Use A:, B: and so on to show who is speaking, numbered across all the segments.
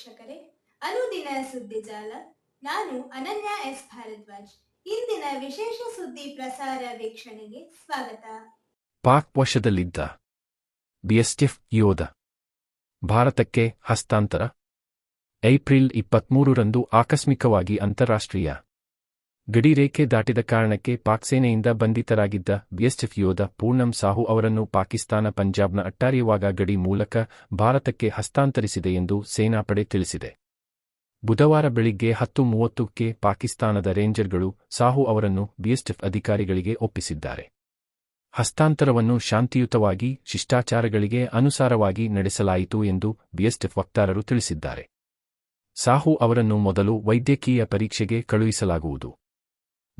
A: ವೀಕ್ಷಕರೇ, ಅನುದಿನ ಸುದ್ದಿ ಜಾಲ. ನಾನು ಅನನ್ಯ ಎಸ್. ಭಾರದ್ವಾಜ್. ಇಂದಿನ ವಿಶೇಷ ಸುದ್ದಿ ಪ್ರಸಾರ ವೀಕ್ಷಣೆಗೆ ಸ್ವಾಗತ.
B: ಪಾಕ್ ವಶದಲ್ಲಿದ್ದ ಬಿಎಸ್ಟಿಎಫ್ ಯೋಧ ಭಾರತಕ್ಕೆ ಹಸ್ತಾಂತರ. ಏಪ್ರಿಲ್ ಇಪ್ಪತ್ಮೂರರಂದು ಆಕಸ್ಮಿಕವಾಗಿ ಅಂತಾರಾಷ್ಟ್ರೀಯ ಗಡಿರೇಖೆ ದಾಟಿದ ಕಾರಣಕ್ಕೆ ಪಾಕ್ ಸೇನೆಯಿಂದ ಬಂಧಿತರಾಗಿದ್ದ ಬಿಎಸ್ಎಫ್ ಯೋಧ ಪೂರ್ಣಂ ಸಾಹು ಅವರನ್ನು ಪಾಕಿಸ್ತಾನ ಪಂಜಾಬ್ನ ಅಟ್ಟಾರಿಯವಾಗ ಗಡಿ ಮೂಲಕ ಭಾರತಕ್ಕೆ ಹಸ್ತಾಂತರಿಸಿದೆ ಎಂದು ಸೇನಾಪಡೆ ತಿಳಿಸಿದೆ. ಬುಧವಾರ ಬೆಳಿಗ್ಗೆ ಹತ್ತು ಮೂವತ್ತಕ್ಕೆ ಪಾಕಿಸ್ತಾನದ ರೇಂಜರ್ಗಳು ಸಾಹು ಅವರನ್ನು ಬಿಎಸ್ಎಫ್ ಅಧಿಕಾರಿಗಳಿಗೆ ಒಪ್ಪಿಸಿದ್ದಾರೆ. ಹಸ್ತಾಂತರವನ್ನು ಶಾಂತಿಯುತವಾಗಿ, ಶಿಷ್ಟಾಚಾರಗಳಿಗೆ ಅನುಸಾರವಾಗಿ ನಡೆಸಲಾಯಿತು ಎಂದು ಬಿಎಸ್ಎಫ್ ವಕ್ತಾರರು ತಿಳಿಸಿದ್ದಾರೆ. ಸಾಹು ಅವರನ್ನು ಮೊದಲು ವೈದ್ಯಕೀಯ ಪರೀಕ್ಷೆಗೆ ಕಳುಹಿಸಲಾಗುವುದು.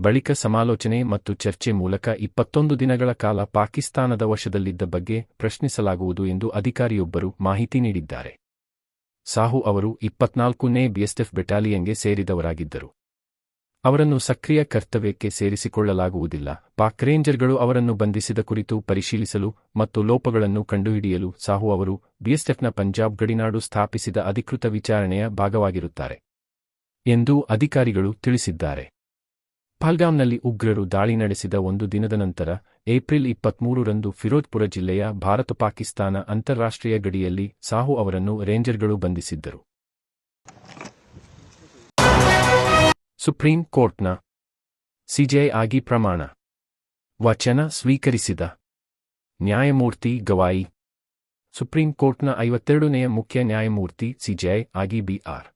B: ಬಳಿಕ ಸಮಾಲೋಚನೆ ಮತ್ತು ಚರ್ಚೆ ಮೂಲಕ ಇಪ್ಪತ್ತೊಂದು ದಿನಗಳ ಕಾಲ ಪಾಕಿಸ್ತಾನದ ವಶದಲ್ಲಿದ್ದ ಬಗ್ಗೆ ಪ್ರಶ್ನಿಸಲಾಗುವುದು ಎಂದು ಅಧಿಕಾರಿಯೊಬ್ಬರು ಮಾಹಿತಿ ನೀಡಿದ್ದಾರೆ. ಸಾಹು ಅವರು ಇಪ್ಪತ್ನಾಲ್ಕನೇ ಬಿಎಸ್ಎಫ್ ಬೆಟಾಲಿಯನ್ಗೆ ಸೇರಿದವರಾಗಿದ್ದರು. ಅವರನ್ನು ಸಕ್ರಿಯ ಕರ್ತವ್ಯಕ್ಕೆ ಸೇರಿಸಿಕೊಳ್ಳಲಾಗುವುದಿಲ್ಲ. ಪಾಕ್ ರೇಂಜರ್ಗಳು ಅವರನ್ನು ಬಂಧಿಸಿದ ಕುರಿತು ಪರಿಶೀಲಿಸಲು ಮತ್ತು ಲೋಪಗಳನ್ನು ಕಂಡುಹಿಡಿಯಲು ಸಾಹು ಅವರು ಬಿಎಸ್ಎಫ್ನ ಪಂಜಾಬ್ ಗಡಿನಾಡು ಸ್ಥಾಪಿಸಿದ ಅಧಿಕೃತ ವಿಚಾರಣೆಯ ಭಾಗವಾಗಿರುತ್ತಾರೆ ಎಂದು ಅಧಿಕಾರಿಗಳು ತಿಳಿಸಿದ್ದಾರೆ. ಪಹಲ್ಗಾಮ್ನಲ್ಲಿ ಉಗ್ರರು ದಾಳಿ ನಡೆಸಿದ ಒಂದು ದಿನದ ನಂತರ, ಏಪ್ರಿಲ್ ಇಪ್ಪತ್ಮೂರರಂದು ಫಿರೋಜ್ಪುರ ಜಿಲ್ಲೆಯ ಭಾರತ ಪಾಕಿಸ್ತಾನ ಅಂತಾರಾಷ್ಟ್ರೀಯ ಗಡಿಯಲ್ಲಿ ಸಾಹು ಅವರನ್ನು ರೇಂಜರ್ಗಳು ಬಂಧಿಸಿದ್ದರು. ಸುಪ್ರೀಂ ಕೋರ್ಟ್ನ ಸಿಜೆ ಆಗಿ ಪ್ರಮಾಣ. ವಚನ ಸ್ವೀಕರಿಸಿದ ನ್ಯಾಯಮೂರ್ತಿ ಗವಾಯಿ. ಸುಪ್ರೀಂ ಕೋರ್ಟ್ನ ಐವತ್ತೆರಡನೆಯ ಮುಖ್ಯ ನ್ಯಾಯಮೂರ್ತಿ ಸಿಜೆ ಆಗಿ ಬಿಆರ್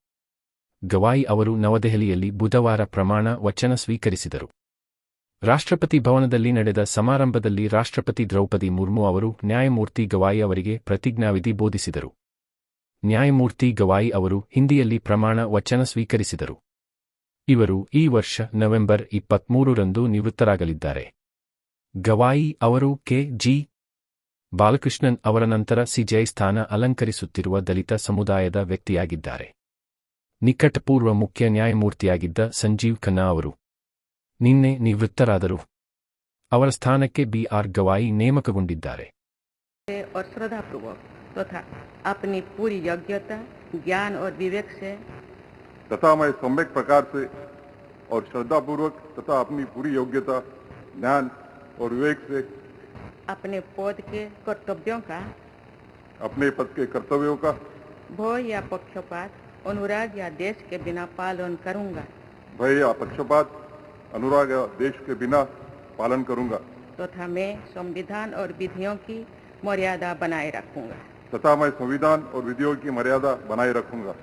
B: ಗವಾಯಿ ಅವರು ನವದೆಹಲಿಯಲ್ಲಿ ಬುಧವಾರ ಪ್ರಮಾಣ ವಚನ ಸ್ವೀಕರಿಸಿದರು. ರಾಷ್ಟ್ರಪತಿ ಭವನದಲ್ಲಿ ನಡೆದ ಸಮಾರಂಭದಲ್ಲಿ ರಾಷ್ಟ್ರಪತಿ ದ್ರೌಪದಿ ಮುರ್ಮು ಅವರು ನ್ಯಾಯಮೂರ್ತಿ ಗವಾಯಿ ಅವರಿಗೆ ಪ್ರತಿಜ್ಞಾವಿಧಿ ಬೋಧಿಸಿದರು. ನ್ಯಾಯಮೂರ್ತಿ ಗವಾಯಿ ಅವರು ಹಿಂದಿಯಲ್ಲಿ ಪ್ರಮಾಣ ವಚನ ಸ್ವೀಕರಿಸಿದರು. ಇವರು ಈ ವರ್ಷ ನವೆಂಬರ್ ಇಪ್ಪತ್ಮೂರರಂದು ನಿವೃತ್ತರಾಗಲಿದ್ದಾರೆ. ಗವಾಯಿ ಅವರು ಕೆ. ಜಿ. ಬಾಲಕೃಷ್ಣನ್ ಅವರ ನಂತರ ಸಿಜೈ ಸ್ಥಾನ ಅಲಂಕರಿಸುತ್ತಿರುವ ದಲಿತ ಸಮುದಾಯದ ವ್ಯಕ್ತಿಯಾಗಿದ್ದಾರೆ. ನಿಕಟಪೂರ್ವ ಮುಖ್ಯ ನ್ಯಾಯಮೂರ್ತಿಯಾಗಿದ್ದ ಸಂಜೀವ್ ಖನ್ನಾ ಅವರು ನಿನ್ನೆ ನಿವೃತ್ತರಾದರು ಅವರ ಸ್ಥಾನಕ್ಕೆ ಬಿಆರ್ ಗವಾಯಿ ನೇಮಕಗೊಂಡಿದ್ದಾರೆ
C: और श्रद्धापूर्वक तथा अपनी पूरी योग्यता ज्ञान और विवेक से
D: तथा मैं सम्यक प्रकार से और श्रद्धापूर्वक तथा अपनी पूरी योग्यता ज्ञान और विवेक से
C: अपने पद के कर्तव्यों का
D: अपने पद के कर्तव्यों का
C: भय या पक्षपात अनुराग या देश के बिना पालन करूँगा।
D: भय या पक्षपात अनुराग या देश के बिना पालन करूँगा।
C: तथा तो मैं संविधान और विधियों की मर्यादा बनाए रखूँगा।
D: तथा मैं संविधान और विधियों की मर्यादा बनाए रखूँगा।